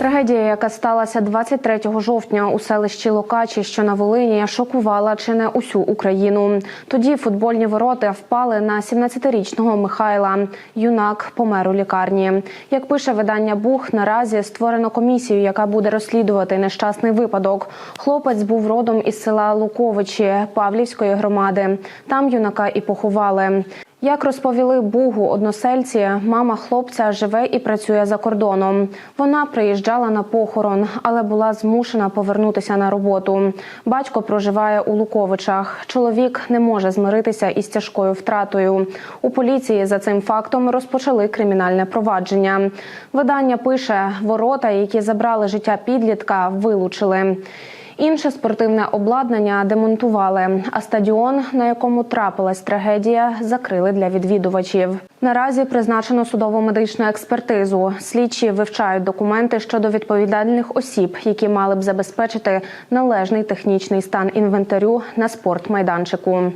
Трагедія, яка сталася 23 жовтня у селищі Локачі, що на Волині, шокувала чи не усю Україну. Тоді футбольні ворота впали на 17-річного Михайла. Юнак помер у лікарні. Як пише видання Бух, наразі створено комісію, яка буде розслідувати нещасний випадок. Хлопець був родом із села Луковичі Павлівської громади. Там юнака і поховали. Як розповіли Бугу односельці, мама хлопця живе і працює за кордоном. Вона приїжджала на похорон, але була змушена повернутися на роботу. Батько проживає у Луковичах. Чоловік не може змиритися із тяжкою втратою. У поліції за цим фактом розпочали кримінальне провадження. Видання пише, ворота, які забрали життя підлітка, вилучили. Інше спортивне обладнання демонтували, а стадіон, на якому трапилась трагедія, закрили для відвідувачів. Наразі призначено судово медичну експертизу. Слідчі вивчають документи щодо відповідальних осіб, які мали б забезпечити належний технічний стан інвентарю на спортмайданчику.